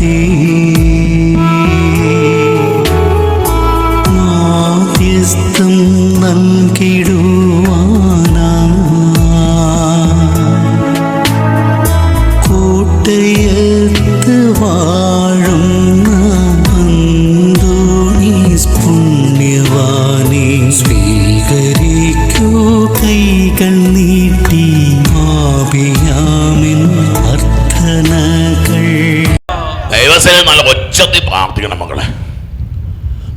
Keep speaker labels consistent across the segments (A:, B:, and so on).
A: தீ
B: ദൈവസേന നല്ല ഒച്ചത്തിൽ പ്രാർത്ഥിക്കണം മക്കളെ.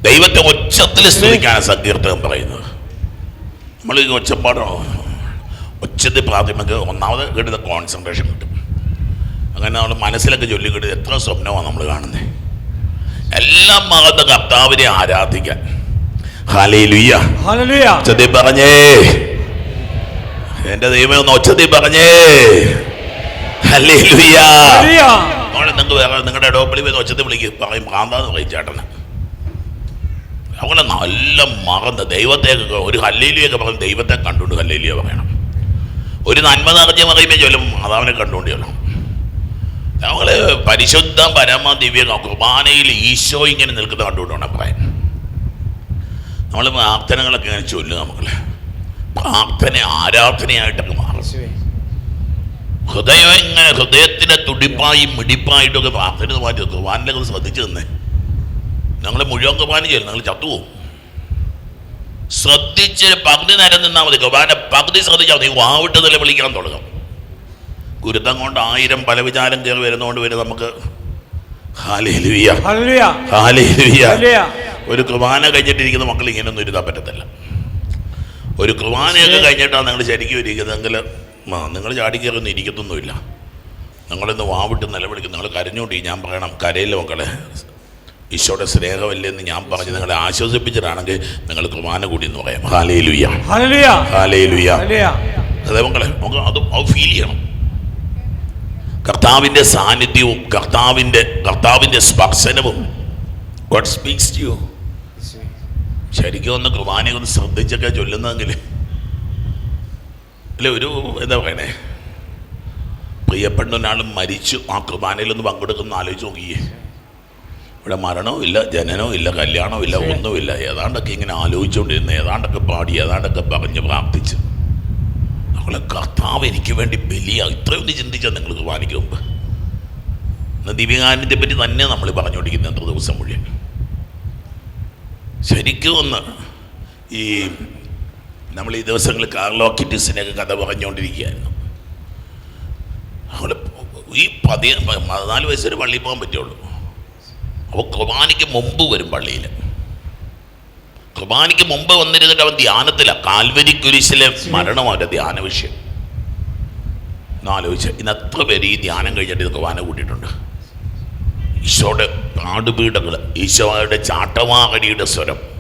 B: ദൈവത്തെ ഒച്ചത്തിൽ സ്തുതിക്കാണ് സങ്കീർത്തകം പറയുന്നത്. നമ്മൾ ഈ ഒച്ചപ്പാടോ ഒച്ചത്തിൽ പ്രാർത്ഥിക്കുമ്പോൾ ഒന്നാമത് കിട്ടുന്ന കോൺസെൻട്രേഷൻ കിട്ടും. അങ്ങനെ നമ്മൾ മനസ്സിലൊക്കെ ചൊല്ലി കിട്ടുന്നത് എത്ര സ്വപ്നമാണ് നമ്മൾ കാണുന്നത്. എല്ലാം മകത്ത് കർത്താവിനെ ആരാധിക്കാൻ. ഒച്ചത്തിൽ പറഞ്ഞേ. എന്റെ ദൈവം ഒന്ന് ഒച്ചത്തിൽ പറഞ്ഞേ. ഹലേ ലുയ്യ അവിടെ നിങ്ങൾക്ക് വേറെ നിങ്ങളുടെ ഇടവപ്പള്ളി പോയി ഒച്ചത്തിൽ വിളിക്കും. പറയും പ്രാന്താന്ന് പറയും ചേട്ടന്. അവളെ നല്ല മറന്ന് ദൈവത്തെ ഒരു ഹല്ലേലിയൊക്കെ പറഞ്ഞ് ദൈവത്തെ കണ്ടുകൊണ്ട് ഹല്ലേലിയ പറയണം. ഒരു നന്മ നിറഞ്ഞ പറയുമ്പോൾ ചൊല്ലും അതവനെ കണ്ടുകൊണ്ട് ചൊല്ലണം ഞങ്ങൾ പരിശുദ്ധ പരമ ദിവ്യ കുർബാനയിൽ ഈശോ ഇങ്ങനെ നിൽക്കുന്ന കണ്ടുകൊണ്ടാണ് പറയാൻ നമ്മൾ പ്രാർത്ഥനകളൊക്കെ ഇങ്ങനെ ചൊല്ലുക നമുക്ക്. പ്രാർത്ഥന ആരാധനയായിട്ടൊക്കെ ഹൃദയം എങ്ങനെ ഹൃദയത്തിന്റെ തുടിപ്പായി മിടിപ്പായിട്ടൊക്കെ പ്രാർത്ഥന മാറ്റി കുർബാനിലൊക്കെ ശ്രദ്ധിച്ചു തന്നെ ഞങ്ങൾ മുഴുവൻ കുർബാന ചെയ്യും ഞങ്ങൾ ചത്തുപോകും ശ്രദ്ധിച്ച് പകുതി നേരം നിന്നാൽ മതി. കുർബാന പകുതി ശ്രദ്ധിച്ചാൽ മതി. വാവിട്ട് നില വിളിക്കാൻ തുടങ്ങും ഗുരുത്തം കൊണ്ട് ആയിരം പല വിചാരം കയറി വരുന്നതുകൊണ്ട് വരെ നമുക്ക് ഒരു കുർബാന കഴിഞ്ഞിട്ടിരിക്കുന്ന മക്കൾ ഇങ്ങനെയൊന്നും ഇരുത്താൻ പറ്റത്തില്ല. ഒരു കുർബാനയൊക്കെ കഴിഞ്ഞിട്ടാണ് നിങ്ങൾ ശരിക്കും ഇരിക്കുന്നതെങ്കിൽ ആ നിങ്ങൾ ചാടി ചാടിക്കയറൊന്നും ഇരിക്കത്തൊന്നുമില്ല. നിങ്ങളിന്ന് വാവിട്ട് നിലവിളിക്കും നിങ്ങൾ കരഞ്ഞോണ്ടി ഞാൻ പറയണം കരയില്ല മക്കളെ? ഈശോയുടെ സ്നേഹമല്ലേ എന്ന് ഞാൻ പറഞ്ഞ് നിങ്ങളെ ആശ്വസിപ്പിച്ചിട്ടാണെങ്കിൽ നിങ്ങൾ കുർബാന കൂടി എന്ന് പറയാം ഹാലേലുയ്യ
C: ഹല്ലേലൂയ
B: അതെ മക്കളെ നമുക്ക് അത് അത് ഫീൽ ചെയ്യണം. കർത്താവിന്റെ സാന്നിധ്യവും കർത്താവിന്റെ കർത്താവിന്റെ സ്പർശനവും. ഗോഡ് സ്പീക്സ് ടു യു ശരിക്കും ഒന്ന് കുർബാനയൊന്ന് ശ്രദ്ധിച്ചൊക്കെ ചൊല്ലുന്നതെങ്കിൽ അല്ല ഒരു എന്താ പറയണേ? പ്രിയപ്പെട്ട മരിച്ചു. ആ കുർബാനയിലൊന്ന് പങ്കെടുക്കുന്ന ആലോചിച്ച് നോക്കിയേ. ഇവിടെ മരണവും ഇല്ല ജനനവും ഇല്ല കല്യാണവും ഇല്ല ഒന്നുമില്ല ഏതാണ്ടൊക്കെ ഇങ്ങനെ ആലോചിച്ചുകൊണ്ടിരുന്ന ഏതാണ്ടൊക്കെ പാടി ഏതാണ്ടൊക്കെ പറഞ്ഞ് പ്രാർത്ഥിച്ച്. നമ്മളെ കർത്താവ് എനിക്ക് വേണ്ടി ബലിയാ. ഇത്രയൊന്ന് ചിന്തിച്ചാൽ നിങ്ങൾ കുർബാനയ്ക്ക് മുമ്പ്. ഇന്ന് ദിവ്യകാരനത്തെ പറ്റി തന്നെ നമ്മൾ പറഞ്ഞുകൊണ്ടിരിക്കുന്ന എത്ര ദിവസം മുഴുവൻ. ശരിക്കും ഒന്ന് ഈ നമ്മൾ ഈ ദിവസങ്ങളിൽ കാർലോ കിറ്റിസിനെയൊക്കെ കഥ പറഞ്ഞുകൊണ്ടിരിക്കുകയായിരുന്നു. അവിടെ ഈ പതി പതിനാല് വയസ്സ് വരെ പള്ളിയിൽ പോകാൻ പറ്റുള്ളൂ. അപ്പോൾ കുർബാനയ്ക്ക് മുമ്പ് വരും പള്ളിയിൽ. കുർബാനയ്ക്ക് മുമ്പ് വന്നിരുന്നിട്ട് അവൻ ധ്യാനത്തിലാണ് കാൽവരി കുരിശിലെ മരണം അവന്റെ ധ്യാന വിഷയം. എന്നാലോചിച്ച് ഇന്ന് എത്ര പേര് ഈ ധ്യാനം കഴിഞ്ഞിട്ട് ഇത് കുർബാന കൂട്ടിയിട്ടുണ്ട്? ഈശോയുടെ പാടുപീഠങ്ങൾ ഈശോയുടെ ചാട്ടവാകടിയുടെ സ്വരം.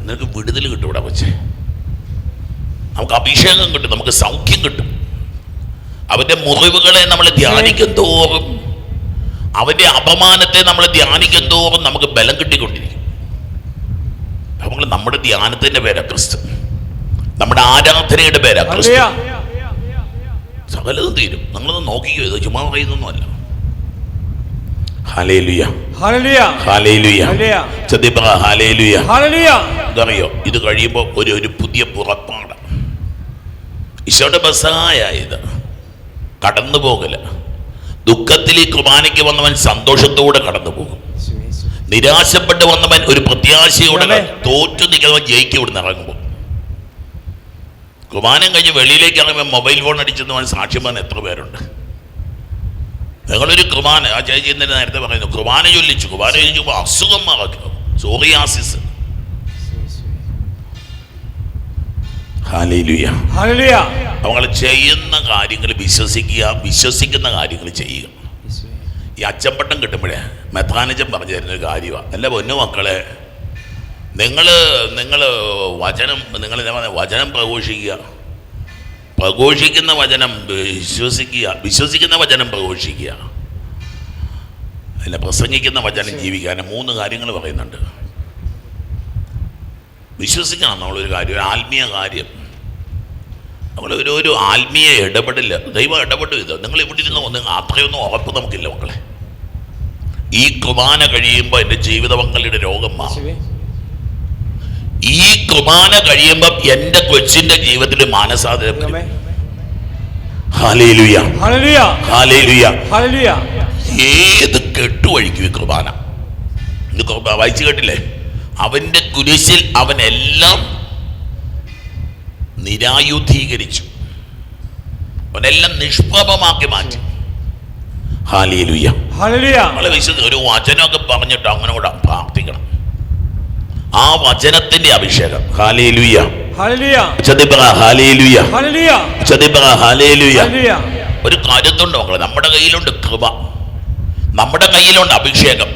B: നിനക്ക് വിടുതൽ കിട്ടും ഇവിടെ വെച്ച് നമുക്ക് അഭിഷേകം കിട്ടും നമുക്ക് സൗഖ്യം കിട്ടും. അവന്റെ മുറിവുകളെ നമ്മൾ ധ്യാനിക്കും തോറും അവന്റെ അപമാനത്തെ നമ്മൾ ധ്യാനിക്കും തോറും നമുക്ക് ബലം കിട്ടിക്കൊണ്ടിരിക്കും. നമ്മൾ നമ്മുടെ ധ്യാനത്തിന്റെ പേരാ ക്രിസ്തു. നമ്മുടെ ആരാധനയുടെ പേരാ ക്രിസ്തു. സകലതും തീരും. നിങ്ങളൊന്ന് നോക്കിക്കോ ഇത് ചുമ്മാ പറയുന്നൊന്നുമല്ല ഹാലേലുയ
C: ഹല്ലേലൂയ
B: ഹാലേലുയ
C: ഹല്ലേലൂയ
B: സത്യപ്പ ഹാലേലുയ
C: ഹല്ലേലൂയ
B: ഇതറിയോ ഇത് കഴിയുമ്പോൾ ഒരു ഒരു പുതിയ പുറപ്പാട്. ഈശോയുടെ ബസ്സായ ഇത്. കടന്നു പോകല. ദുഃഖത്തിൽ ഈ കുർബാനയ്ക്ക് വന്നവൻ സന്തോഷത്തോടെ കടന്നു പോകും. നിരാശപ്പെട്ട് വന്നവൻ ഒരു പ്രത്യാശയോടെ തോറ്റു നിൽക്കുന്നവൻ ജയിക്കും ഇവിടുന്ന് ഇറങ്ങുമ്പോൾ കുർബാനം കഴിഞ്ഞ് വെളിയിലേക്ക് ഇറങ്ങുമ്പോൾ മൊബൈൽ ഫോൺ അടിച്ചെന്നവൻ സാക്ഷ്യം പറഞ്ഞ എത്ര പേരുണ്ട്? നിങ്ങളൊരു കുർബാന ആ ചേച്ചി ഇന്നലെ നേരത്തെ പറയുന്നു കുർബാന ചൊല്ലിച്ചു കുർബാന ചൊല്ലിച്ചു അസുഖം മറക്കും സോറിയാസിസ്. അവങ്ങൾ ചെയ്യുന്ന കാര്യങ്ങൾ വിശ്വസിക്കുക വിശ്വസിക്കുന്ന കാര്യങ്ങൾ ചെയ്യുക. ഈ അച്ചമ്പട്ടം കിട്ടുമ്പോഴേ മെത്രാനജൻ പറഞ്ഞു തരുന്ന ഒരു കാര്യമാണ് എന്റെ പൊന്നു മക്കളെ നിങ്ങൾ നിങ്ങൾ വചനം നിങ്ങൾ വചനം പ്രഘോഷിക്കുക. പ്രഘോഷിക്കുന്ന വചനം വിശ്വസിക്കുക വിശ്വസിക്കുന്ന വചനം പ്രഘോഷിക്കുക. അതിനെ പ്രസംഗിക്കുന്ന വചനം ജീവിക്കാൻ മൂന്ന് കാര്യങ്ങൾ പറയുന്നുണ്ട്. വിശ്വസിക്കണം നമ്മളൊരു കാര്യം ഒരു ആത്മീയ കാര്യം. നമ്മൾ ഒരു ഒരു ആത്മീയ ഇടപെടില്ല ദൈവം ഇടപെട്ടു ഇത്. നിങ്ങൾ ഇവിടെ ഇരുന്ന് ഒന്ന് അത്രയൊന്നും ഉറപ്പ് നമുക്കില്ല മക്കളെ. ഈ കുർബാന കഴിയുമ്പോൾ എന്റെ ജീവിത രോഗം മാറും. ഈ കുർബാന കഴിയുമ്പോൾ എന്റെ കൊച്ചിന്റെ ജീവിതത്തിൽ
C: മാനസാധനം
B: ഏത് കെട്ടുവഴിക്കും ഈ കുർബാന. ഇത് വായിച്ചു കേട്ടില്ലേ? അവന്റെ കുരിശിൽ അവൻ എല്ലാം നിരായുധീകരിച്ചു. അവനെല്ലാം നിഷ്പ്രഭമാക്കി മാറ്റി. ഹാലിയ ഒരു വചനമൊക്കെ പറഞ്ഞിട്ട് അങ്ങനെ കൂടെ പ്രാർത്ഥിക്കണം. ആ വചനത്തിന്റെ അഭിഷേകം.
C: ഹാലേലുയ
B: ഒരു കാര്യത്തുണ്ട് മക്കളെ നമ്മുടെ കയ്യിലുണ്ട് കൃപ. നമ്മുടെ കയ്യിലുണ്ട് അഭിഷേകം.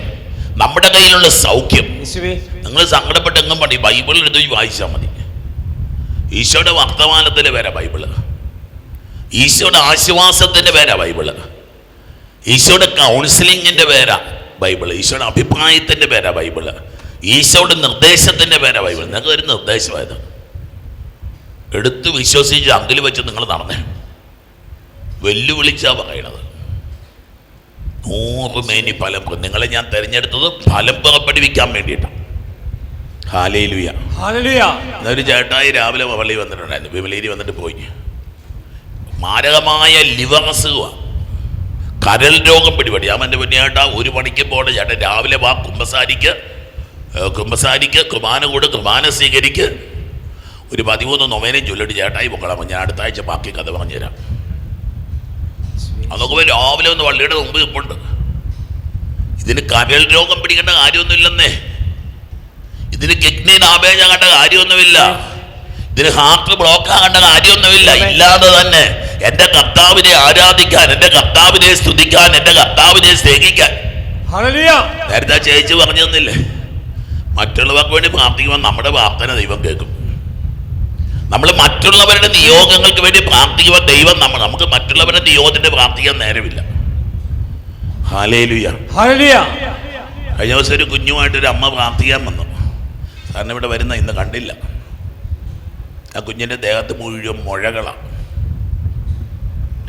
B: നമ്മുടെ കയ്യിലുള്ള സൗഖ്യം. നിങ്ങൾ സങ്കടപ്പെട്ട് എങ്ങും പണി ബൈബിൾ എടുത്ത് വായിച്ചാൽ മതി. ഈശോയുടെ വർത്തമാനത്തിന്റെ പേരാ ബൈബിൾ. ഈശോയുടെ ആശ്വാസത്തിന്റെ പേരാ ബൈബിൾ. ഈശോയുടെ കൗൺസിലിങ്ങിന്റെ പേരാ ബൈബിൾ. ഈശോയുടെ അഭിപ്രായത്തിന്റെ പേരാ ബൈബിൾ. ഈശോയുടെ നിർദ്ദേശത്തിന്റെ പേരാ ബൈബിൾ. നിങ്ങൾക്ക് ഒരു നിർദ്ദേശമായത്. എടുത്ത് വിശ്വസിച്ച് അങ്കിൽ വെച്ച് നിങ്ങൾ നടന്നേ. വെല്ലുവിളിച്ചാ പറയണത്. നൂറ് മേനി ഫലം. നിങ്ങളെ ഞാൻ തിരഞ്ഞെടുത്തത് ഫലം പുറപ്പെടുവിക്കാൻ വേണ്ടിയിട്ടാണ് എന്നൊരു ചേട്ടായി രാവിലെ പള്ളി വന്നിട്ടുണ്ടായിരുന്നു. വിമലേരി വന്നിട്ട് പോയി. മാരകമായ ലിവർ അസുഖമാണ് കരൾ രോഗം പിടിപെടി ഞാൻ എന്റെ പൊന്നിയേട്ടാ ഒരു മണിക്ക് പോകണ്ട ചേട്ടൻ രാവിലെ വാ കുമ്പസാരിക്ക്. കുമ്പസാരിക്ക് കുർബാന കൂട് കുർബാന സ്വീകരിക്ക്. ഒരു പതിമൂന്ന് നൊമേനയും ചൊല്ലിട്ട് ചേട്ടായി പൊക്കളാം. ഞാൻ അടുത്ത ആഴ്ച ബാക്കി കഥ പറഞ്ഞു തരാം. അതൊക്കെ രാവിലെ ഒന്ന് പള്ളിയുടെ മുമ്പ് ഇപ്പുണ്ട് ഇതിന് കരൾ രോഗം പിടിക്കേണ്ട കാര്യമൊന്നുമില്ലെന്നേ. ഇതിന് കിഡ്നി നാപേജ കണ്ട കാര്യമൊന്നുമില്ല. ഇതിന് ഹാർട്ട് ബ്ലോക്ക് ആകേണ്ട കാര്യമൊന്നുമില്ല. ഇല്ലാതെ തന്നെ എന്റെ കർത്താവിനെ ആരാധിക്കാൻ എന്റെ കർത്താവിനെ സ്തുതിക്കാൻ എന്റെ കർത്താവിനെ സ്നേഹിക്കാൻ. നേരത്തെ ചേച്ചി പറഞ്ഞു തന്നില്ലേ മറ്റുള്ളവർക്ക് വേണ്ടി പ്രാർത്ഥിക്കുമ്പോൾ നമ്മുടെ പ്രാർത്ഥന ദൈവം കേൾക്കും. നമ്മൾ മറ്റുള്ളവരുടെ നിയോഗങ്ങൾക്ക് വേണ്ടി പ്രാർത്ഥിക്കുമ്പോൾ ദൈവം നമ്മൾ നമുക്ക് മറ്റുള്ളവരുടെ നിയോഗത്തിന് പ്രാർത്ഥിക്കാൻ നേരമില്ല. ഹാലേലുയ. കഴിഞ്ഞ ദിവസം ഒരു കുഞ്ഞുമായിട്ട് ഒരു അമ്മ പ്രാർത്ഥിക്കാൻ വന്നു. സാറിന് ഇവിടെ വരുന്ന ഇന്ന് കണ്ടില്ല. ആ കുഞ്ഞിന്റെ ദേഹത്ത് മുഴുവൻ മുഴകളാണ്.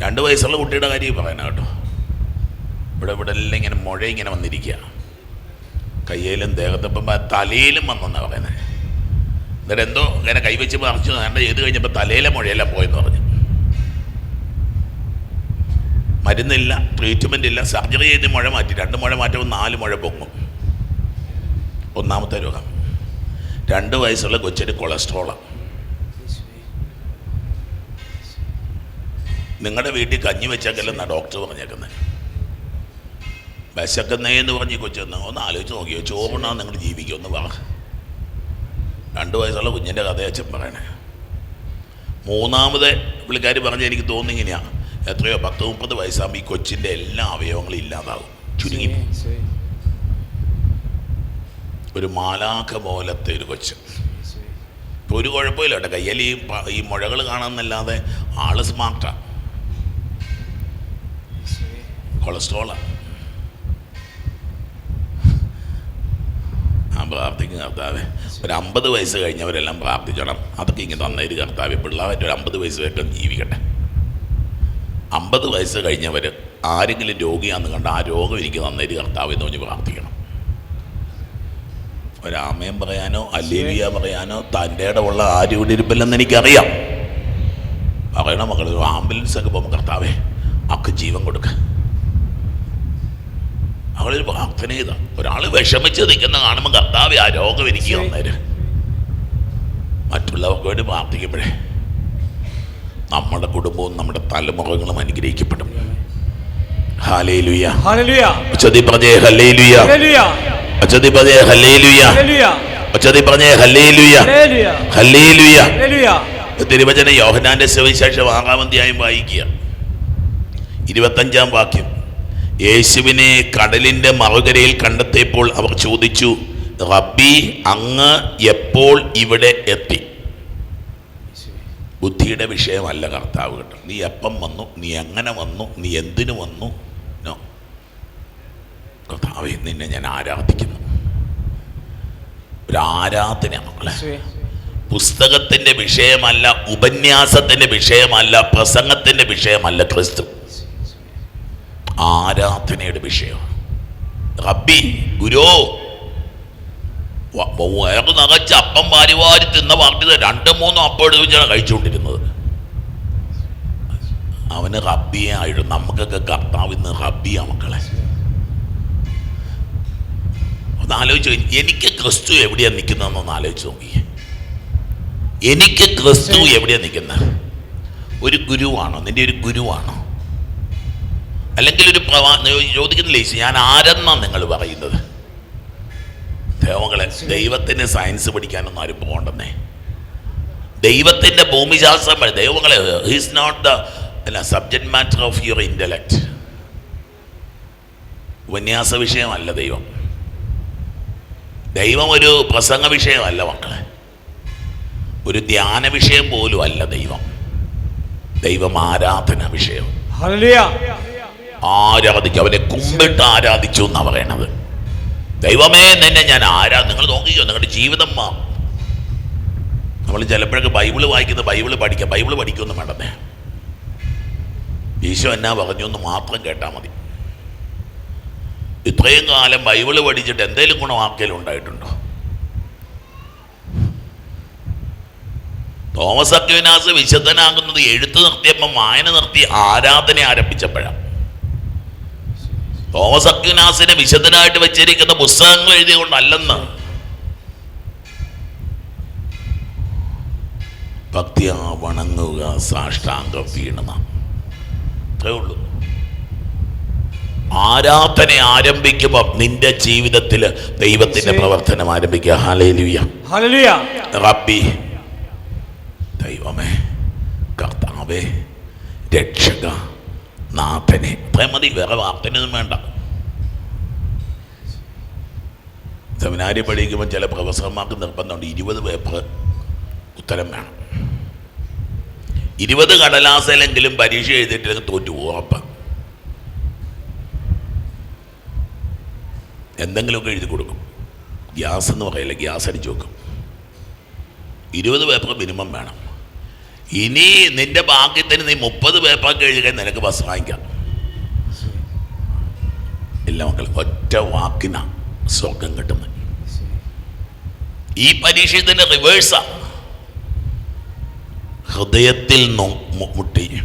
B: രണ്ട് വയസ്സുള്ള കുട്ടിയുടെ കാര്യം പറയാനാ കേട്ടോ. ഇവിടെ ഇവിടെ എല്ലാം ഇങ്ങനെ മുഴ ഇങ്ങനെ വന്നിരിക്കുക കയ്യിലും ദേഹത്തപ്പം തലയിലും വന്നെന്നാണ് പറയുന്നത് എന്നിട്ട് എന്തോ ഇങ്ങനെ കൈവച്ച് മറിച്ചു വേണ്ട ചെയ്ത് കഴിഞ്ഞപ്പോൾ തലയിലെ മുഴയെല്ലാം പോയെന്ന് പറഞ്ഞു. മരുന്നില്ല ട്രീറ്റ്മെന്റ് ഇല്ല സർജറി ചെയ്ത് മുഴ മാറ്റി. രണ്ട് മുഴ മാറ്റുമ്പോൾ നാല് മുഴ പൊങ്ങും. ഒന്നാമത്തെ രോഗം. രണ്ട് വയസ്സുള്ള കൊച്ചിന് കൊളസ്ട്രോളാണ് നിങ്ങളുടെ വീട്ടിൽ കഞ്ഞി വെച്ചേക്കല്ലെന്നാണ് ഡോക്ടർ പറഞ്ഞേക്കുന്നത് വിശക്കുന്നേ എന്ന് പറഞ്ഞ് കൊച്ചെന്ന് ഒന്ന് ആലോചിച്ച് നോക്കിയോ ചോറുണ്ണാൻ നിങ്ങൾ ജീവിക്കുമെന്ന് പറ. രണ്ട് വയസ്സുള്ള കുഞ്ഞിന്റെ കഥ അച്ഛൻ പറയണേ. മൂന്നാമത് പുള്ളിക്കാർ പറഞ്ഞ എനിക്ക് തോന്നുന്നു ഇങ്ങനെയാണ് എത്രയോ പത്ത് മുപ്പത് വയസ്സാകുമ്പോൾ ഈ കൊച്ചിന്റെ എല്ലാ അവയവങ്ങളും ഇല്ലാതാകും ചുരുങ്ങി. ഒരു മാലാഖ പോലത്തെ ഒരു കൊച്ച്. ഇപ്പോൾ ഒരു കുഴപ്പമില്ല കേട്ടോ. കയ്യിൽ ഈ ഈ മുഴകൾ കാണാമെന്നല്ലാതെ ആൾ സ്മാർട്ടാണ് കൊളസ്ട്രോളാണ് പ്രാർത്ഥിക്കും കർത്താവ്. ഒരു അമ്പത് വയസ്സ് കഴിഞ്ഞവരെല്ലാം പ്രാർത്ഥിച്ചോണം. അതൊക്കെ ഇങ്ങനെ തന്നേര് കർത്താവ് പിള്ളേരൊരു അമ്പത് വയസ്സ് വരെ ജീവിക്കട്ടെ. അമ്പത് വയസ്സ് കഴിഞ്ഞവർ ആരെങ്കിലും രോഗിയാണെന്ന് കണ്ട ആ രോഗം എനിക്ക് തന്നേര് കർത്താവ് എന്ന് പറഞ്ഞ് പ്രാർത്ഥിക്കണം. ഒരാമയം പറയാനോ അല്ലേലിയ പറയാനോ തന്റെ ഇടമുള്ള ആരും എനിക്കറിയാം. പറയണം മക്കൾ ഒരു ആംബുലൻസ് ഒക്കെ പോകുമ്പോൾ കർത്താവേ അവർക്ക് ജീവൻ കൊടുക്കുക അവളൊരു പ്രാർത്ഥന ചെയ്താ ഒരാൾ വിഷമിച്ച് നിൽക്കുന്ന കാണുമ്പോൾ കർത്താവ് ആ രോഗം എനിക്ക് തന്നേര്. മറ്റുള്ളവർക്ക് വേണ്ടി പ്രാർത്ഥിക്കുമ്പോഴേ നമ്മുടെ കുടുംബവും നമ്മുടെ തലമുഖങ്ങളും അനുഗ്രഹിക്കപ്പെടും. തിരുവചന യോഹനാന്റെ സുവിശേഷം ആറാമന്തിയായും വായിക്കുക. ഇരുപത്തഞ്ചാം വാക്യം. യേശുവിനെ കടലിന്റെ മറുകരയിൽ കണ്ടെത്തിയപ്പോൾ അവർ ചോദിച്ചു റബ്ബി അങ്ങ് എപ്പോൾ ഇവിടെ എത്തി? ബുദ്ധിയുടെ വിഷയമല്ല കർത്താവ് കേട്ടോ. നീ എപ്പം വന്നു? നീ എങ്ങനെ വന്നു? നീ എന്തിനു വന്നു? നോ കർത്താവെ നിന്നെ ഞാൻ ആരാധിക്കുന്നു. ഒരു ആരാധന മക്കളെ
C: പുസ്തകത്തിന്റെ
B: പുസ്തകത്തിന്റെ വിഷയമല്ല ഉപന്യാസത്തിന്റെ വിഷയമല്ല പ്രസംഗത്തിന്റെ വിഷയമല്ല ക്രിസ്തു. ആരാധനയുടെ വിഷയം. റബ്ബി ഗുരോ. വയറ് നിറച്ച് അപ്പം വാരി വാരി തിന്ന പറഞ്ഞത് രണ്ട് മൂന്നും അപ്പം എടുത്ത് വെച്ചാണ് കഴിച്ചുകൊണ്ടിരുന്നത്. അവന് റബ്ബിയെ ആയിരുന്നു നമുക്കൊക്കെ കർത്താവ് ഇന്ന് റബ്ബിയാ മക്കളെ. ഒന്ന് ആലോചിച്ചു എനിക്ക് ക്രിസ്തു എവിടെയാണ് നിൽക്കുന്നതെന്ന് ഒന്ന് ആലോചിച്ച് നോക്കി. എനിക്ക് ക്രിസ്തു എവിടെയാണ് നിൽക്കുന്നത്? ഒരു ഗുരുവാണോ? നിന്റെ ഒരു ഗുരുവാണോ? അല്ലെങ്കിൽ ഒരു ചോദിക്കുന്നില്ലേ ഞാൻ ആരെന്നാണ് നിങ്ങൾ പറയുന്നത്? ദേവങ്ങളെ ദൈവത്തിന് സയൻസ് പഠിക്കാനൊന്നും ആരും പോകണ്ടെന്നേ. ദൈവത്തിന്റെ ഭൂമിശാസ്ത്രം ദൈവങ്ങളെ ഹിസ് നോട്ട് ദ അല്ല subject matter of your intellect ഉപന്യാസ വിഷയമല്ല ദൈവം. ദൈവം ഒരു പ്രസംഗ വിഷയമല്ല മക്കളെ. ഒരു ധ്യാന വിഷയം പോലും അല്ല ദൈവം. ദൈവം ആരാധന വിഷയം. ആരാധിക്കും? അവനെ കുമ്പിട്ട് ആരാധിച്ചു എന്ന് പറയണത്? ദൈവമേ നിന്നെ ഞാൻ ആരാ നിങ്ങൾ നോക്കിയോ നിങ്ങളുടെ ജീവിതം മാ. നമ്മൾ ചിലപ്പോഴൊക്കെ ബൈബിൾ വായിക്കുന്ന ബൈബിൾ പഠിക്കുക ബൈബിൾ പഠിക്കുമെന്ന് വേണ്ടന്നേ. ഈശോ എന്നാ പറഞ്ഞു എന്ന് മാത്രം കേട്ടാൽ മതി. ഇത്രയും കാലം ബൈബിൾ പഠിച്ചിട്ട് എന്തെങ്കിലും ഗുണമാക്കലും ഉണ്ടായിട്ടുണ്ടോ? തോമസ് അക്വിനാസ് വിശുദ്ധനാകുന്നത് എഴുത്ത് നിർത്തിയപ്പം വായന നിർത്തി ആരാധന ആരംഭിച്ചപ്പോഴാണ് തോമസ് അക്യുനാസിനെ വിശദനായിട്ട് വെച്ചിരിക്കുന്ന പുസ്തകങ്ങൾ എഴുതിയതുകൊണ്ടല്ലെന്ന് ഭക്തിയാ വണങ്ങുക സാഷ്ടാംഗം അത്രേ ഉള്ളൂ. ആരാധന ആരംഭിക്കുമ്പോൾ നിന്റെ ജീവിതത്തിൽ ദൈവത്തിന്റെ. പ്രവർത്തനം ആരംഭിക്കുക. ഹാലേലുയ
C: ഹല്ലേലൂയ.
B: റബ്ബി. ദൈവമേ കർത്താവേ രക്ഷക. നാഥനെ. പ്രേമതി മതി വേറെ വാർത്തനൊന്നും വേണ്ട. സെമിനാരി പഠിക്കുമ്പോൾ ചില പ്രൊഫസർമാർക്ക് നിർബന്ധമുണ്ട്. ഇരുപത് പേപ്പർ ഉത്തരം വേണം. ഇരുപത് കടലാസിലെങ്കിലും പരീക്ഷ എഴുതിയിട്ടില്ലെങ്കിൽ തോറ്റു ഉറപ്പ്. എന്തെങ്കിലുമൊക്കെ എഴുതി കൊടുക്കും. ഗ്യാസ് എന്ന് പറയില്ല ഗ്യാസ് അടിച്ചു വെക്കും. ഇരുപത് പേപ്പർ മിനിമം വേണം. ഇനി നിന്റെ ഭാഗ്യത്തിന് നീ മുപ്പത് പേപ്പറൊക്കെ എഴുതി നിനക്ക് ബസ് വാങ്ങിക്കാം. ഇല്ല മക്കൾ ഒറ്റ വാക്കിന സ്വർഗം കിട്ടുന്നത്. ഈ പരീക്ഷ ഇതിന്റെ റിവേഴ്സാ ഹൃദയത്തിൽ മുട്ടി.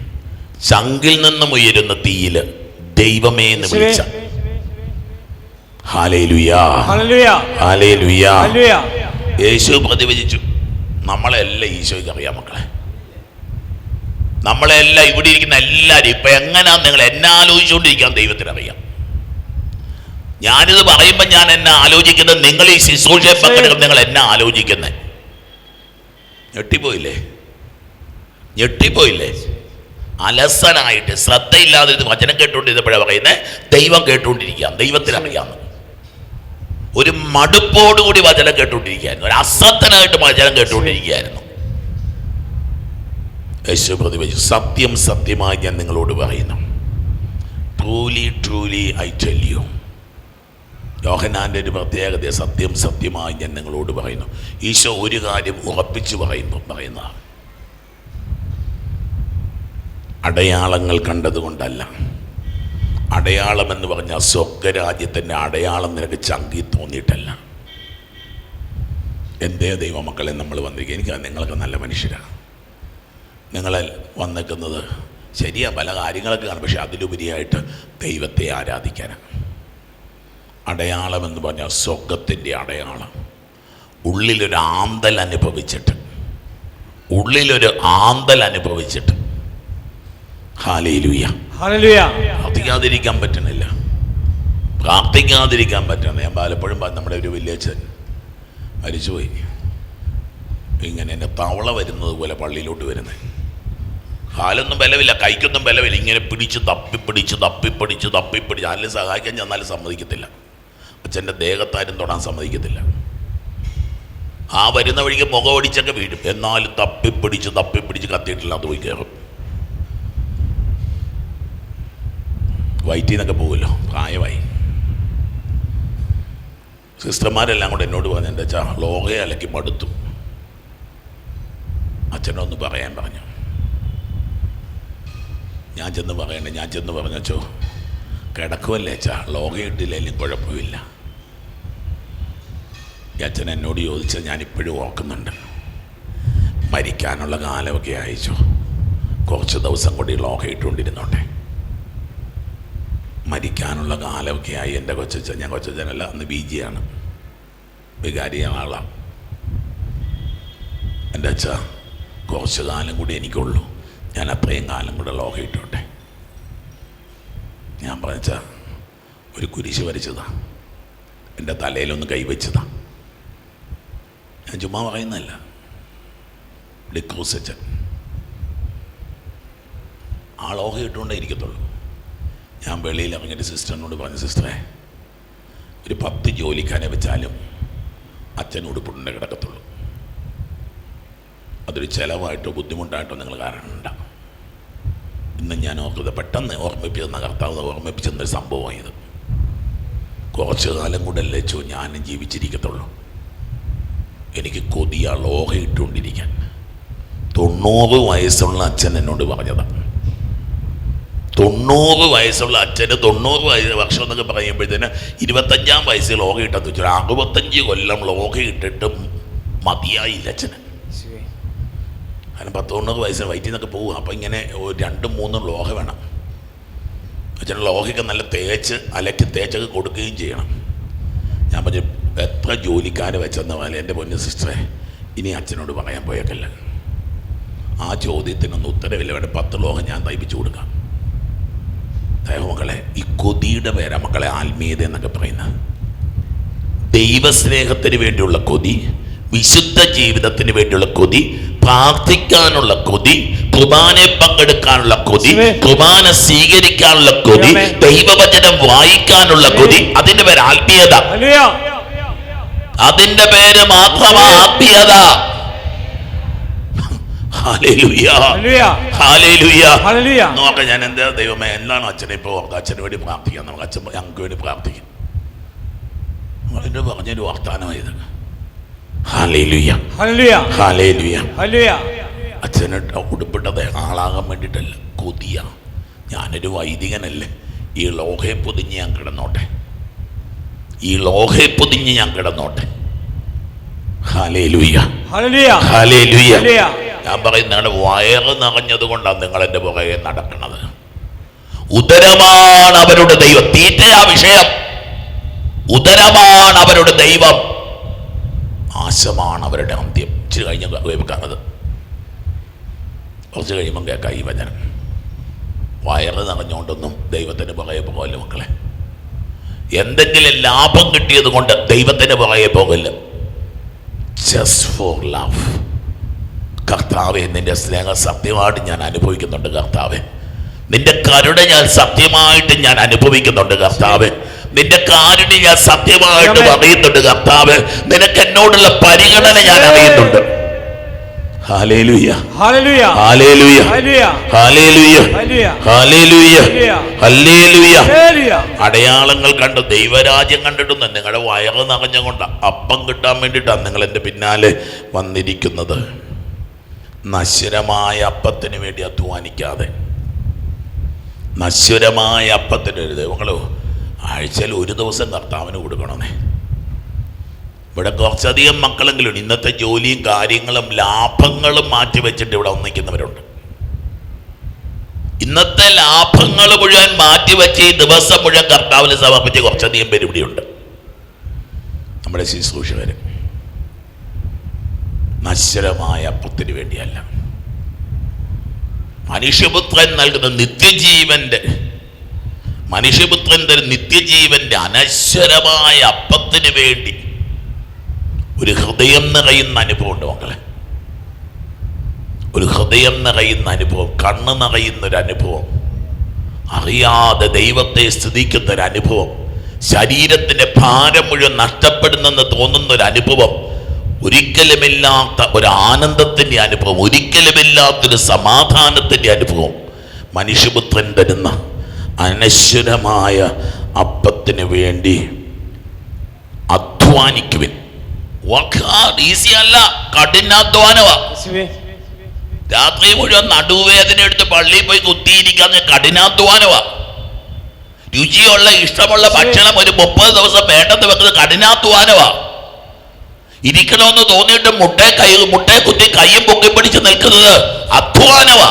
B: ചങ്കിൽ നിന്നും ഉയരുന്ന തീയിൽ ദൈവമേ എന്ന് വിളിച്ച. യേശു പ്രതിവചിച്ചു. നമ്മളെല്ലാം ഈശോയ്ക്ക് അറിയാം മക്കളെ. നമ്മളെല്ലാം ഇവിടെ ഇരിക്കുന്ന എല്ലാവരും ഇപ്പൊ എങ്ങനെയാ നിങ്ങൾ എന്നെ ആലോചിച്ചുകൊണ്ടിരിക്കാൻ ദൈവത്തിന് അറിയാം. ഞാനിത് പറയുമ്പോൾ ഞാൻ എന്നെ ആലോചിക്കുന്നത് നിങ്ങൾ ഈ ശുശ്രൂഷയെ പങ്കെടുക്കും നിങ്ങൾ എന്നെ ആലോചിക്കുന്നത് ഞെട്ടിപ്പോയില്ലേ? ഞെട്ടിപ്പോയില്ലേ? അലസനായിട്ട് ശ്രദ്ധയില്ലാതെ ഇത് വചനം കേട്ടുകൊണ്ടിരുന്നപ്പോഴാണ് പറയുന്നത് ദൈവം കേട്ടുകൊണ്ടിരിക്കാം ദൈവത്തിന് അറിയാമെന്ന് ഒരു മടുപ്പോടുകൂടി വചനം കേട്ടുകൊണ്ടിരിക്കുകയായിരുന്നു ഒരു അശ്രദ്ധനായിട്ട് വചനം കേട്ടുകൊണ്ടിരിക്കുകയായിരുന്നു. യേശു പ്രതിവചിച്ചു. സത്യം സത്യമായി ഞാൻ നിങ്ങളോട് പറയുന്നു. Truly truly I tell you യോഹനാന്റെ ഒരു പ്രത്യേകത സത്യം സത്യമായി ഞാൻ നിങ്ങളോട് പറയുന്നു. ഈശോ ഒരു കാര്യം ഉറപ്പിച്ചു പറയുന്നു പറയുന്നതാണ് അടയാളങ്ങൾ കണ്ടതുകൊണ്ടല്ല. അടയാളം എന്ന് പറഞ്ഞാൽ സ്വർഗരാജ്യത്തിന്റെ അടയാളം നിനക്ക് ചങ്കി തോന്നിയിട്ടല്ല. എന്തേ ദൈവമക്കളെ നമ്മൾ വന്നിരിക്കുക? എനിക്ക് നിങ്ങളൊക്കെ നല്ല മനുഷ്യരാണ് നിങ്ങൾ വന്നിക്കുന്നത് ശരിയാ പല കാര്യങ്ങളൊക്കെ കാണും. പക്ഷെ അതിലുപരിയായിട്ട് ദൈവത്തെ ആരാധിക്കാനാണ്. അടയാളം എന്ന് പറഞ്ഞാൽ സ്വർഗത്തിന്റെ അടയാളം. ഉള്ളിലൊരു ആന്തൽ അനുഭവിച്ചിട്ട് ഉള്ളിലൊരു ആന്തൽ അനുഭവിച്ചിട്ട്. ഹാലേലുയ്യ
C: ഹല്ലേലൂയ
B: പ്രാർത്ഥിക്കാതിരിക്കാൻ പറ്റണില്ല പ്രാർത്ഥിക്കാതിരിക്കാൻ പറ്റണം ഞാൻ പലപ്പോഴും നമ്മുടെ ഒരു വില്ലേജ് മരിച്ചുപോയി. ഇങ്ങനെ എന്റെ തവള വരുന്നത് പോലെ പള്ളിയിലോട്ട് വരുന്നത്. കാലൊന്നും ബലമില്ല കൈക്കൊന്നും ബലമില്ല ഇങ്ങനെ പിടിച്ച് തപ്പിപ്പിടിച്ച് തപ്പിപ്പിടിച്ച് തപ്പിപ്പിടിച്ച് ആരെങ്കിലും സഹായിക്കാൻ ചെന്നാലും സമ്മതിക്കത്തില്ല. അച്ഛന്റെ ദേഹത്താരും തൊടാൻ സമ്മതിക്കത്തില്ല. ആ വരുന്ന വഴിക്ക് മുഖമടിച്ചൊക്കെ വീഴും. എന്നാലും തപ്പിപ്പിടിച്ച് തപ്പിപ്പിടിച്ച് കത്തിയിട്ടില്ല അത് പോയി കയറും. വയറ്റിൽ നിന്നൊക്കെ പോകുമല്ലോ പ്രായമായി. സിസ്റ്റർമാരെല്ലാം കൂടെ എന്നോട് പറഞ്ഞു എന്താ വെച്ചാൽ ലോകയെ അലക്കി മടുത്തു. അച്ഛനൊന്ന് പറയാൻ പറഞ്ഞു. ഞാൻ ചെന്ന് പറയണ്ടേ? ഞാൻ ചെന്ന് പറഞ്ഞച്ചോ കിടക്കുമല്ലേ അച്ഛാ. ലോകയിട്ടില്ലെങ്കിലും കുഴപ്പമില്ല. ഈ അച്ഛൻ എന്നോട് ചോദിച്ചത് ഞാനിപ്പോഴും ഓർക്കുന്നുണ്ട്. മരിക്കാനുള്ള കാലമൊക്കെ അയച്ചോ കുറച്ച് ദിവസം കൂടി ലോകയിട്ടുകൊണ്ടിരുന്നോട്ടെ മരിക്കാനുള്ള കാലമൊക്കെ ആയി എന്റെ കൊച്ചച്ഛൻ. ഞാൻ കൊച്ചച്ഛനല്ല അന്ന് ബി ജിയാണ് വികാരിയ ആളാണ് എന്റെ അച്ഛ കുറച്ച് കാലം കൂടി എനിക്കുള്ളൂ. ഞാൻ അത്രയും കാലം കൂടെ ലോകം ഇട്ടോട്ടെ. ഞാൻ പറഞ്ഞ ഒരു കുരിശ് വരച്ചതാ. എന്റെ തലയിലൊന്ന് കൈവച്ചതാ ഞാൻ ചുമ്മാ പറയുന്നതല്ല. ഡിക്രൂസച്ചൻ ആ ലോകം ഇട്ടുകൊണ്ടേ ഇരിക്കത്തുള്ളൂ. ഞാൻ വെളിയിൽ ഇറങ്ങിയിട്ട് സിസ്റ്ററിനോട് പറഞ്ഞു സിസ്റ്ററെ ഒരു പത്ത് ജോലിക്കാരെ വെച്ചാലും അച്ഛൻ ഉടുപ്പിട്ടുണ്ടേ കിടക്കത്തുള്ളൂ. അതൊരു ചിലവായിട്ടോ ബുദ്ധിമുട്ടായിട്ടോ നിങ്ങൾ കാണണ്ട. ഇന്ന് ഞാൻ ഓർക്കുന്നത് പെട്ടെന്ന് ഓർമ്മിപ്പിച്ചെന്ന കർത്താവ് ഓർമ്മിപ്പിച്ചെന്നൊരു സംഭവമാണ് ഇത് കുറച്ച് കാലം കൂടെ അല്ലേ ചോ ഞാനും ജീവിച്ചിരിക്കത്തുള്ളൂ. എനിക്ക് കൊതിയ ലോഹ ഇട്ടുകൊണ്ടിരിക്കാൻ. തൊണ്ണൂറ് വയസ്സുള്ള അച്ഛൻ എന്നോട് പറഞ്ഞതാണ് തൊണ്ണൂറ് വയസ്സുള്ള അച്ഛന് തൊണ്ണൂറ് വയസ്സ് വർഷം എന്നൊക്കെ പറയുമ്പോഴത്തേന് ഇരുപത്തഞ്ചാം വയസ്സിൽ ലോഹ ഇട്ടെന്ന് വെച്ചാൽ അറുപത്തഞ്ച് കൊല്ലം ലോഹ ഇട്ടിട്ടും മതിയായില്ല അച്ഛന്. അതിന് പത്ത് തൊണ്ണൂറ് വയസ്സിന് വയറ്റിൽ നിന്നൊക്കെ പോകും. അപ്പോൾ ഇങ്ങനെ രണ്ടും മൂന്നും ലോഹ വേണം. അച്ഛൻ ലോഹയ്ക്ക് നല്ല തേച്ച് അലക്കി തേച്ചൊക്കെ കൊടുക്കുകയും ചെയ്യണം. ഞാൻ പറഞ്ഞു എത്ര ജോലിക്കാർ വെച്ചെന്ന പോലെ എന്റെ പൊന്നു സിസ്റ്ററെ ഇനി അച്ഛനോട് പറയാൻ പോയേക്കല്ല. ആ ചോദ്യത്തിനൊന്നും ഉത്തരവില്ല. വേണ്ട പത്ത് ലോഹം ഞാൻ തയ്പ്പിച്ചു കൊടുക്കാം. മക്കളെ ഈ കൊതിയുടെ പേരാ മക്കളെ ആത്മീയത എന്നൊക്കെ പറയുന്നത്. ദൈവസ്നേഹത്തിന് വേണ്ടിയുള്ള കൊതി വിശുദ്ധ ജീവിതത്തിന് വേണ്ടിയുള്ള കൊതി പ്രാർത്ഥിക്കാനുള്ള കൊതി കുർബാനെ പങ്കെടുക്കാനുള്ള കൊതി. കുർബാന സ്വീകരിക്കാനുള്ള കൊതി ദൈവവചനം വായിക്കാനുള്ള കൊതി അതിന്റെ പേര് ആത്മീയത. അതിന്റെ പേര് മാത്രം ആത്മീയത. നോക്ക ഞാൻ എന്താ ദൈവമേ എന്താണ് അച്ഛനെ ഇപ്പോൾ ഓർക്കുക അച്ഛന് വേണ്ടി പ്രാർത്ഥിക്കാം. നമുക്ക് അച്ഛൻ ഞങ്ങൾക്ക് വേണ്ടി പ്രാർത്ഥിക്കും. അതിന്റെ പറഞ്ഞൊരു വർത്താനമായത് ഹാലേലുയ്യ
C: ഹല്ലേലൂയ
B: ഹാലേലുയ്യ
C: ഹല്ലേലൂയ
B: അച്ഛന് ഉടുപ്പിട്ടത് ആളാകാൻ വേണ്ടിയിട്ടല്ല കൊതിയ. ഞാനൊരു വൈദികനല്ലേ. ഈ ലോഹയെ പൊതിഞ്ഞ് ഞാൻ കിടന്നോട്ടെ. ഈ ലോഹയെ പൊതിഞ്ഞ് ഞാൻ കിടന്നോട്ടെ. ഞാൻ പറയുന്ന നിങ്ങളുടെ വയറ് നിറഞ്ഞത് കൊണ്ടാണ് നിങ്ങൾ എന്റെ പുറകെ നടക്കുന്നത്. ഉദരമാണ് അവരുടെ ദൈവം. തീറ്റയാ വിഷയം. ഉദരമാണ് അവരുടെ ദൈവം. നാശമാണ് അവരുടെ അന്ത്യം. ഇച്ചിരി കഴിഞ്ഞ കേൾക്കാണത് കുറച്ച് കഴിയുമ്പം കേൾക്കാം ഈ വചനം. വയറ് നിറഞ്ഞുകൊണ്ടൊന്നും ദൈവത്തിന് പുറകെ പോകല്ല മക്കളെ. എന്തെങ്കിലും ലാഭം കിട്ടിയത് കൊണ്ട് ദൈവത്തിന് പുറകെ പോകല്ല. ജസ്റ്റ് ഫോർ ലവ് കർത്താവെ നിന്റെ സ്നേഹം സത്യമായിട്ട് ഞാൻ അനുഭവിക്കുന്നുണ്ട് കർത്താവെ. നിന്റെ കരുണ ഞാൻ സത്യമായിട്ട് ഞാൻ അനുഭവിക്കുന്നുണ്ട് കർത്താവ്. നിന്റെ കാരുണ്യം ഞാൻ സത്യമായിട്ട് അറിയുന്നുണ്ട് കർത്താവ് നിനക്ക് എന്നോടുള്ള പരിഗണന ഞാൻ അറിയുന്നുണ്ട് അടയാളങ്ങൾ കണ്ട് ദൈവരാജ്യം കണ്ടിട്ടും നിങ്ങളുടെ വയറ് നിറഞ്ഞുകൊണ്ട് അപ്പം കിട്ടാൻ വേണ്ടിട്ടാണ് നിങ്ങൾ എന്റെ പിന്നാലെ വന്നിരിക്കുന്നത് നശ്വരമായ അപ്പത്തിന് വേണ്ടി അധ്വാനിക്കാതെ നശ്വരമായ അപ്പത്തിന് ഒരു നിങ്ങൾ ആഴ്ചയിൽ ഒരു ദിവസം കർത്താവിന് കൊടുക്കണമേ. ഇവിടെ കുറച്ചധികം മക്കളെങ്കിലും ഇന്നത്തെ ജോലിയും കാര്യങ്ങളും ലാഭങ്ങളും മാറ്റി വെച്ചിട്ട് ഇവിടെ ഒന്നിക്കുന്നവരുണ്ട് ഇന്നത്തെ ലാഭങ്ങൾ മുഴുവൻ മാറ്റി മാറ്റിവെച്ച് ഈ ദിവസം മുഴുവൻ കർത്താവിനെ സമർപ്പിച്ച് കുറച്ചധികം പേര് ഇവിടെയുണ്ട്. നമ്മുടെ ശുശ്രൂഷകർ നശ്വരമായ അപ്പത്തിന് വേണ്ടിയല്ല. മനുഷ്യപുത്രൻ നൽകുന്ന നിത്യജീവന്റെ മനുഷ്യപുത്രൻ തരുന്ന നിത്യജീവന്റെ അനശ്വരമായ അപ്പത്തിന് വേണ്ടി ഒരു ഹൃദയം നിറയുന്ന അനുഭവമുണ്ട് മക്കളെ. ഒരു ഹൃദയം നിറയുന്ന അനുഭവം കണ്ണ് നിറയുന്ന ഒരു അനുഭവം അറിയാതെ ദൈവത്തെ സ്തുതിക്കുന്ന ഒരു അനുഭവം ശരീരത്തിന്റെ ഭാരം മുഴുവൻ നഷ്ടപ്പെടുന്നെന്ന് തോന്നുന്ന ഒരു അനുഭവം ഒരിക്കലുമില്ലാത്ത ഒരു ആനന്ദത്തിന്റെ അനുഭവം ഒരിക്കലുമില്ലാത്തൊരു സമാധാനത്തിന്റെ അനുഭവം മനുഷ്യപുത്രൻ തരുന്ന അനശ്വരമായ അപ്പത്തിന് വേണ്ടി അധ്വാനിക്കുവിൻ. ഈസി അല്ല. രാത്രി മുഴുവൻ നടുവേദന എടുത്ത് പള്ളിയിൽ പോയി കുത്തിയിരിക്കാന്ന് കഠിനാധ്വാനവാ. രുചിയുള്ള ഇഷ്ടമുള്ള ഭക്ഷണം ഒരു മുപ്പത് ദിവസം വേണ്ടെന്ന് വെക്കുന്നത് കഠിനാധ്വാനവാ. ഇരിക്കണമെന്ന് തോന്നിയിട്ട് മുട്ടേ കൈ മുട്ടേ കുത്തി കയ്യും പൊക്കി പിടിച്ച് നിൽക്കുന്നത്
C: അധ്വാനവാ.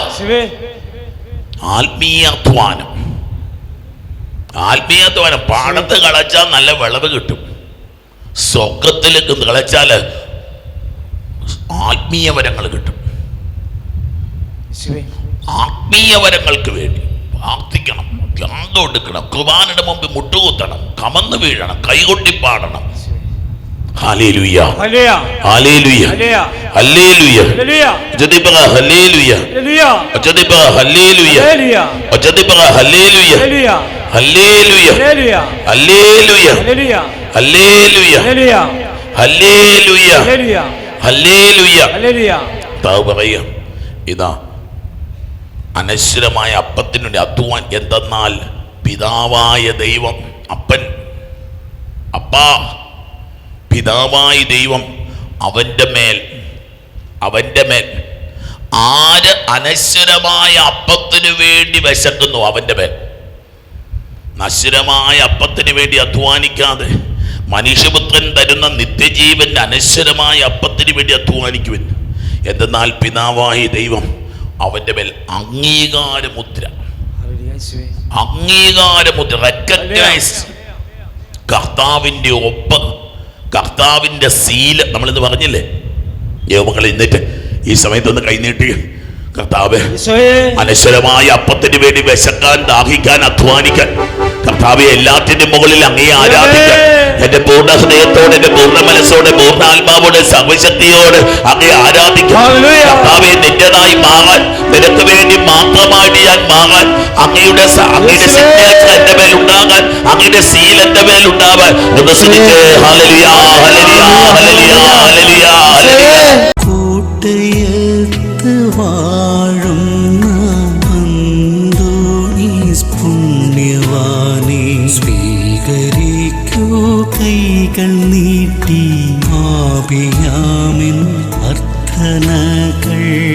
B: ആത്മീയ അധ്വാനം ആത്മീയ അധ്വാനം പാടത്ത് കളച്ചാൽ നല്ല വിളവ് കിട്ടും. സ്വർഗത്തിലേക്ക് കളച്ചാൽ ആത്മീയവരങ്ങൾ കിട്ടും.
C: ആത്മീയവരങ്ങൾക്ക്
B: ആത്മീയ വേണ്ടി പ്രാർത്ഥിക്കണം. ത്യാഗം എടുക്കണം. കുർബാനയുടെ മുമ്പിൽ മുട്ടുകുത്തണം. കമന്ന് വീഴണം. കൈകൊട്ടി പാടണം. ഇതാ അനശ്വരമായ അപ്പത്തിനുണ്ട് അധ്വാൻ എന്തെന്നാൽ പിതാവായ ദൈവം അപ്പൻ അപ്പാ പിതാവായ ദൈവം അവന്റെ മേൽ അവന്റെ മേൽ ആര് അനശ്വരമായ അപ്പത്തിന് വേണ്ടി വിശക്കുന്നു? അവന്റെ മേൽ. നശ്വരമായ അപ്പത്തിന് വേണ്ടി അധ്വാനിക്കാതെ മനുഷ്യപുത്രൻ തരുന്ന നിത്യജീവന്റെ അനശ്വരമായ അപ്പത്തിന് വേണ്ടി അധ്വാനിക്കുവൻ. എന്തെന്നാൽ പിതാവായി ദൈവം അവന്റെ മേൽ അംഗീകാരമുദ്ര. അംഗീകാരമുദ്ര. റെക്കഗ്നൈസ് കർത്താവിന്റെ ഒപ്പ് കർത്താവിന്റെ സീൽ നമ്മളിന്ന് പറഞ്ഞില്ലേ? യോമങ്ങൾ എന്നിട്ട് ഈ സമയത്തൊന്ന് കൈനീട്ടി കർത്താവ് അനശ്വരമായ അപ്പത്തിന് വേണ്ടി വിശക്കാൻ ദാഹിക്കാൻ അധ്വാനിക്കാൻ. കർത്താവെ എല്ലാത്തിന്റെ മുകളിൽ അങ്ങേ ആരാധിക്കാൻ എന്റെ പൂർണ ഹൃദയത്തോടെ എന്റെ പൂർണ മനസ്സോടെ പൂർണ ആത്മാവോടെ സർവശക്തിയോട് അങ്ങേ. കർത്താവെ നിന്റേതായി മാറാൻ നിനക്ക് വേണ്ടി മാത്രമായിട്ട് ഞാൻ മാറാൻ അങ്ങയുടെ. സിഗ്നേച്ചർ എന്റെ മേൽ ഉണ്ടാകാൻ അങ്ങയുടെ സീൽ എന്റെ മേൽ ഉണ്ടാവാൻ. ഒന്ന് ശ്രമിച്ച് ഹല്ലേലൂയ ഹല്ലേലൂയ ഹല്ലേലൂയ ഹല്ലേലൂയ ഹല്ലേലൂയ
A: കൂട്ടയത്ത് വാഴും കൈകൾ നീട്ടി